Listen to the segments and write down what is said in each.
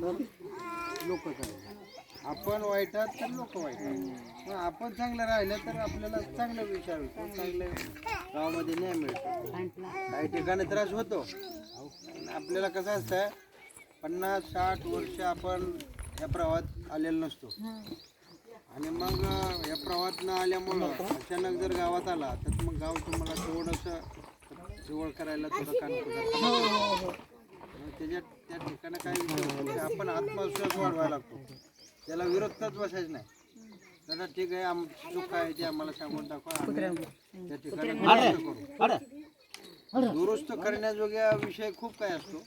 तर लोक चांगले आपण वाईटात तर लोक वाईट मग आपण चांगलं राहिलं तर आपल्याला चांगलं विचार होतो. चांगलं गावामध्ये न्याय मिळतो. काही ठिकाणी त्रास होतो. आपल्याला कसं असतं पन्नास साठ वर्ष आपण या प्रवाहात आलेलो नसतो. आणि मग या प्रवाहात न आल्यामुळं अचानक जर गावात आला तर मग गाव तुम्हाला थोडंसं जवळ करायला थोडं काम मग त्या ठिकाणी काय विषय होतो की आपण आत्मविश्वास वाढवायला लागतो. त्याला विरोधात बसायचं नाही. दादा ठीक आहे आमची चूक काय आहे ते आम्हाला सांगून दाखवा आम्ही त्या ठिकाणी दुरुस्त करू. दुरुस्त करण्याजोग्या विषय खूप काय असतो.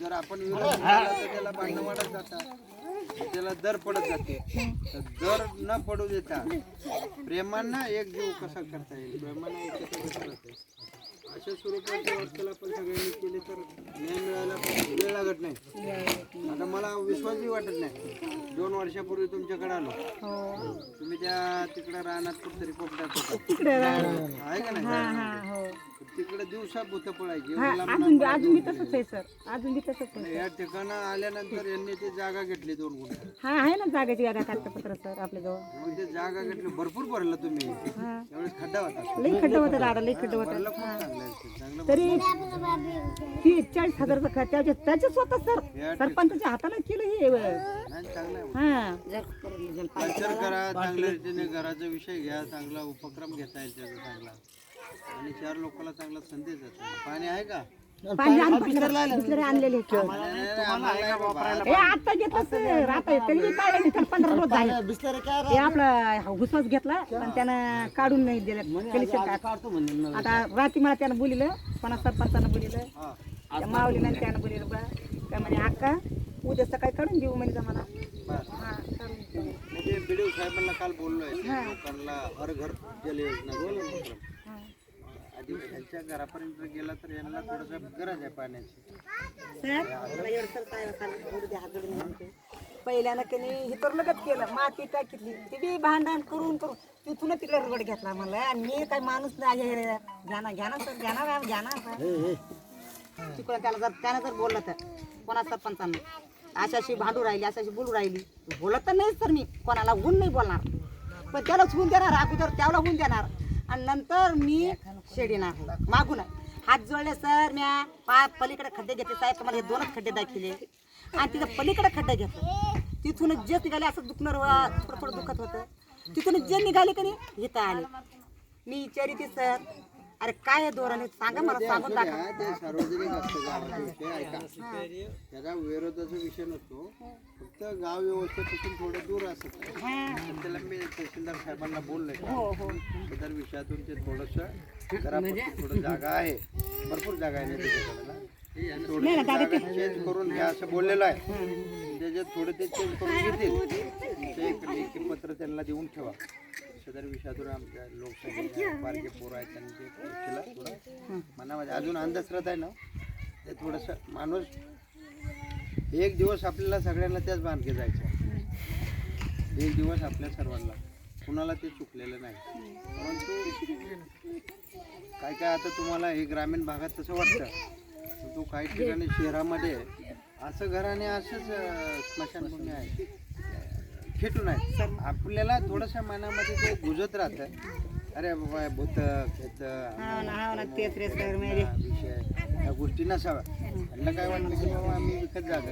जर आपण विरोध केला तर त्याला भांडणं वाढत जातात. त्याला दर पडत जाते. तर दर न पडू देता प्रेमानं एक जीव कसा करता येईल? प्रेमानं एकत्र कसं राहता येईल? अशा स्वरूपाची वाटचाल आपण सगळ्यांनी केली तर न्याय मिळायला पण वेळ लागत नाही. आता मला विश्वासही वाटत नाही. दोन वर्षापूर्वी तुमच्याकडे आलो. तुम्ही त्या तिकडे रानात कुठतरी कोपऱ्यात होता. आहे का नाही? तिकडे दिवसा भूत पळायची एवढं लांब अजून अजून बी तसंच आहे सर. अजून बी तसंच आहे या ठिकाणं आल्यानंतर यांनी ती जागा घेतली दोन गुंठे हा आहे ना जागेची यादा कागदपत्र सर आपल्याजवळ. मग ते जागा घेतली. भरपूर भरलं तुम्ही. हा. त्यावेळेस खड्डा होता. लई खड्डं होतं दादा लई खड्डं होतं. भरलं खूप चांगलं आहे ते. चांगलं तरी तीस चाळीस हजारचं खर्च त्याच्या त्याचे स्वतः सर. सरपंचाच्या हाताने केलं हे नाही, चांगलं आहे. हा. कल्चर करा चांगल्या रीतीने घराचा विषय घ्या चांगला उपक्रम घेता येईल त्याचा चांगला. आणि चार लोकांना चांगला संदेश देता. पाणी आहे का? पाणी आणलेले. हे आता घेतलं सर आता त्यांनी काढलं नाही त्याला पंधरा रोज झाले हे आपला घुसवास घेतला पण त्यानं काढून नाही दिलं. आता रात्री मला त्यानं बोलिलं कोणा सरपंचानं बोलिलं हा. त्या माऊलीनं त्यानं बोलिलं बा काय म्हणे अक्का उद्या सकाळी काढून देऊ म्हणजे मला. हा काढून देऊ. म्हणजे बीडीओ साहेबांना काल बोललोय लोकांना हर घर जल योजना हा. आधी त्यांच्या घरापर्यंत गेला तर यांना थोडस गरज आहे पाण्याची. पहिल्यानं त्याने हे तर लगत केलं माती टाकीतली. ती बी भांडण करून करून तिथून तिकडे रगड घेतला मला. आणि मी काय माणूस नाही आहे. घ्या ना घ्या ना सर घ्या ना मॅम, घ्या ना सर. तिकडं त्याला जर त्यानं जर बोललं तर कोणा सरपंचानं अशाशी भांडू राहिली अशाशी बोलू राहिली. बोलत तर नाहीच तर मी. कोणाला होऊन नाही बोलणार. पण त्यालाच होऊन देणार अगोदर त्याला होऊन देणार. आणि नंतर मी शेडीणार मागून हात जोडले सर म्या पा पलीकडे खड्डे घेतले साहेब तुम्हाला हे दोनच खड्डे दाखवले. आणि तिथं पलीकडे खड्डे घेतलं. तिथून जे निघाले असं दुखणार थोडं थोडं दुखत होतं. तिथून जे निघाले का नाही इथं आले. मी विचारी ती सर अरे काय आहे धोरण? सांगा मला सांगून दाखवा हा, ते सार्वजनिक असतं गावाचा विषय ऐका. त्याचा विरोधाचा विषय नसतो. फक्त गाव व्यवस्थेपासून थोडं दूर असत. त्याला मी तहसीलदार साहेबांना बोललोय हो हो. इतर विषयातून ते थोडस घरापासून थोडं जागा आहे. भरपूर जागा आहे चेंज करून घ्या असं बोललेलं आहे. त्याच्यात थोडं ते चेंज करून घेतील ते एक पत्र त्यांना देऊन ठेवा. सदर विषयातून आमच्या लोकसभेच्या बारके पोरं आहेत त्यांनी ते केलं थोडं मनामध्ये अजून अंधश्रद्धा आहे ना ते थोडंसं माणूस एक दिवस आपल्याला सगळ्यांना त्याच बांधके जायचं. एक दिवस आपल्या सर्वांना. कुणाला ते चुकलेलं नाही. परंतु काय काय आता तुम्हाला हे ग्रामीण भागात तसं वाटतं. तो काही ठिकाणी शहरामध्ये असं घराने असंच स्मशानभूमी आहे. खेटून आहे आपल्याला थोडंसं मनामध्ये ते गुजत राहतं. अरे बाबा भूत खेत विषय या गोष्टी नसाव्या. त्यांना काय वाटलं की बाबा आम्ही विकत जागा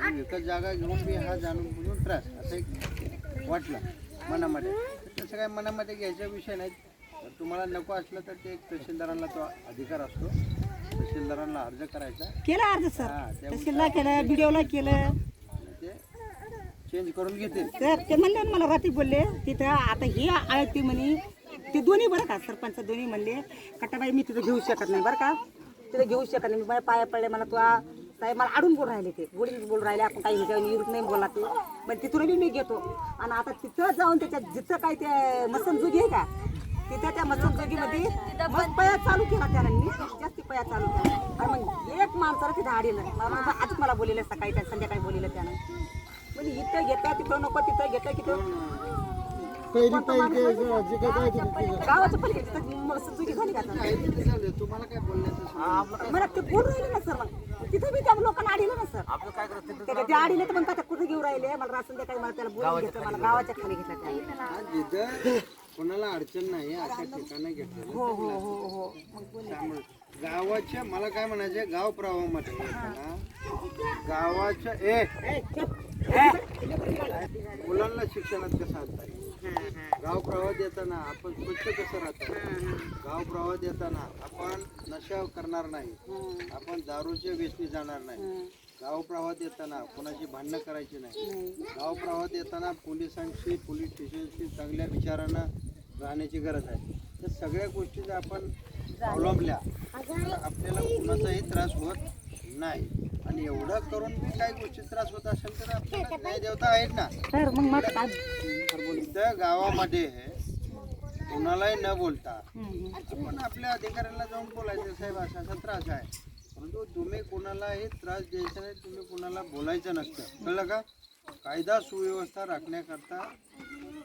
विकत जागा घेऊन बी हा जाणून बुजून त्रास असं एक वाटलं मनामध्ये. तसं काय मनामध्ये घ्यायचा विषय नाही तर तुम्हाला नको असलं तर ते तहसीलदारांना तो अधिकार असतो. तहसीलदारांना अर्ज करायचा. केलं अर्ज सर. त्या तहसीलला केलं व्हिडिओला केलं. आणि ते चेंज करून घेतील. तर ते म्हणले ना मला रात्री बोलले तिथं आता हे आहे ती म्हणे ते दोन्ही बरं का सरपंच दोन्ही म्हणले कटाबाई मी तिथं घेऊ शकत नाही बरं का? तिथं घेऊ शकत नाही मी माझ्या पाया पडले मला तू आ- साहेब मला अडून बोल राहिले ते. गोडीच बोल राहिले आपण काही ह्याच्यावर नाही बोलला ते. पण तिथून बी मी घेतो. आणि आता तिथं जाऊन त्याच्या जिथं काय ते मसनजुगी आहे का? तिथं त्या मसनजुगीमध्ये मग पया चालू केला त्यानं. मी जास्ती पया चालू केला. आणि मग एक माणसाला तिथं आडीलं मला आजच मला बोललेलं सकाळी त्या संध्याकाळी बोललेलं त्यानं. म्हणजे इथं घेतलं तिथं नको तिथं घेतलं तिथं. गावाच्या पलीकडे झाली का मला ते बोल राहिले ना सर मग. तिथं बी त्या लोकांना आडीलं ना सर. त्याच्या ते आडीले तर म्हणतात कुठे घेऊन राहिले? मला राशन द्या काय मला त्याला बोलून घेतलं मला गावाच्या खाली घेतलं त्याने. हा, जिथं कोणाला अडचण नाही अशा ठिकाणी घेतलेलं हो हो हो हो. मग बोल. त्यामुळे गावाच्या मला काय म्हणायचं गाव प्रवाहामध्ये येताना गावाच्या ए. मुलांना शिक्षणात कसं आणता येईल? गाव प्रवाहात येताना आपण स्वच्छ कसं राहतो? गाव प्रवाहात येताना आपण नशा करणार नाही. आपण दारूच्या व्यसनी जाणार नाही. गाव प्रवाहात येताना कोणाची भांडणं करायची नाही. गाव प्रवाहात येताना पोलिसांशी पोलीस स्टेशनशी चांगल्या विचारानं राहण्याची गरज आहे. तर सगळ्या गोष्टी जर आपण अवलंबल्या. आपल्याला कुणाचाही त्रास होत नाही. आणि एवढं करून बी काही गोष्टी त्रास होत असेल तर आपल्याला न्याय देवता आहेत ना. सर मग मग काय? इथं गावामध्ये कुणालाही न बोलता आपण आपल्या अधिकाऱ्याला जाऊन बोलायचं साहेब असा असा त्रास आहे. परंतु तुम्ही कुणालाही त्रास द्यायचा नाही तुम्ही कुणाला बोलायचं नसतं. कळलं का? कायदा सुव्यवस्था राखण्याकरता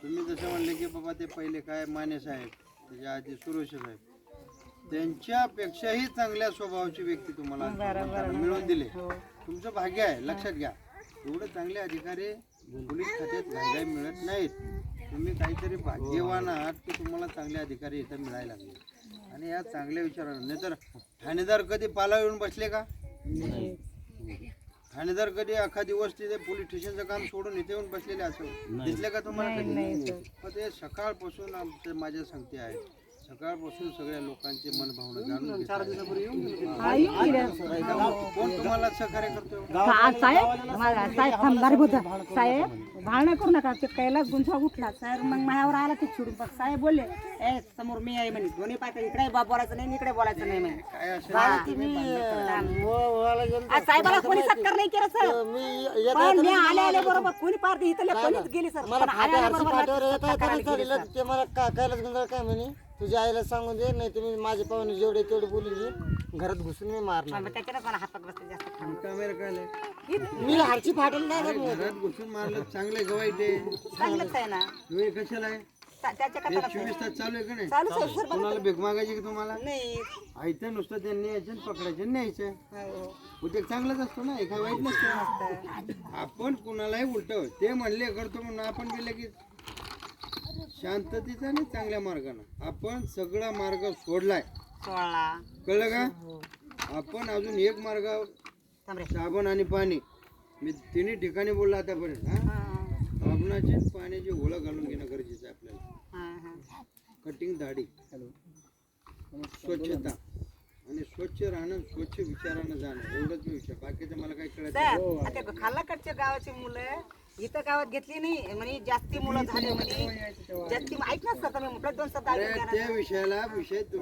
तुम्ही जसं म्हणले की बाबा ते पहिले काय माने साहेब त्याच्या आधी सुरेश साहेब त्यांच्यापेक्षाही चांगल्या स्वभावाची व्यक्ती तुम्हाला मिळवून दिले. तुमचं भाग्य आहे लक्षात घ्या. एवढे चांगले अधिकारी पोलीस खात्यात घायला मिळत नाहीत. तुम्ही काहीतरी भाग्यवान आहात की तुम्हाला चांगले अधिकारी इथं मिळायला लागले. आणि या चांगल्या विचारानं नाहीतर ठाणेदार कधी पाला येऊन बसले का? ठाणेदार कधी अख्खा दिवस तिथे पोलीस स्टेशनचं काम सोडून इथे येऊन बसलेले असं? दिसले का तुम्हाला कधी? ते सकाळपासून आमचे माझ्या संगती आहे सकाळपासून सगळ्या लोकांचे मनभावना जाणून घेतल्या. हा. कोण तुम्हाला सहकार्य करतो सा- साहेब मला- साहेब थांबणार बुद्ध साहेब भांडण करू नका. ते कैलास गुंठा उठला. साहेब मग मायावर आला ते चिडून पण साहेब बोलले ए समोर मी आहे म्हणे. दोन्ही पाय इकडे बा- बोलायचं नाही आणि इकडे बोलायचं नाही म्हणे. काय असेल आज साहेबाला कोणी सत्कार नाही केलं सर? पण मी आले आले बरोबर. कोणी पार इथले कोणीच गेली सर. मला पण आले आले बरोबर. ते कैलास गुंजाळ काय म्हणे? तुझ्या आईला सांगून दे नाही तुम्ही माझे पाहुणे जेवढे तेवढे बोलून घे घरात घुसून मी मारणार. मला हातात जास्त? खाऊन. कॅमेरा? मी हरची फाटेल नाही. घरात घुसून मारलं चांगलं गवाईट आहे? चांगलंच आहे ना. तुम्ही कशाला आहे? त्या- त्याच्या हे कथाला चोवीस तास चालू आहे का नाही? चालूच आहे सर कोणाला भीक मागायची की तुम्हाला? नाही. आयतं नुसतं त्यांनी यायचं पकडायचं आणि न्यायचं. हो. उद्योग चांगलाच असतो ना एका वाईट नसतं. आपण कुणालाही उलट ते म्हणले करतो म्हणून आपण गेले की शांततेचा आणि चांगल्या मार्गानं. आपण सगळा मार्ग सोडलाय. सोळा कळलं का? आपण अजून एक मार्ग थांब रे. साबण आणि पाणी. मी तिन्ही ठिकाणी बोललो आतापर्यंत हा? हा, साबणाची पाण्याची ओळख घालून घेणं गरजेचं आहे आपल्याला. हा, हा. कटिंग दाढी. स्वच्छता. आणि स्वच्छ राहणं स्वच्छ विचारानं जाणं. एवढंच मी विचार बाकीचं मला काही कळत खाल्लाकडच्या गावाची मुलं इथं गावात घेतली नाही म्हणे जास्ती मुलं झाले म्हणे जास्ती ऐक ना सर तुम्ही म्हटलं दोन. त्या विषयाला विषय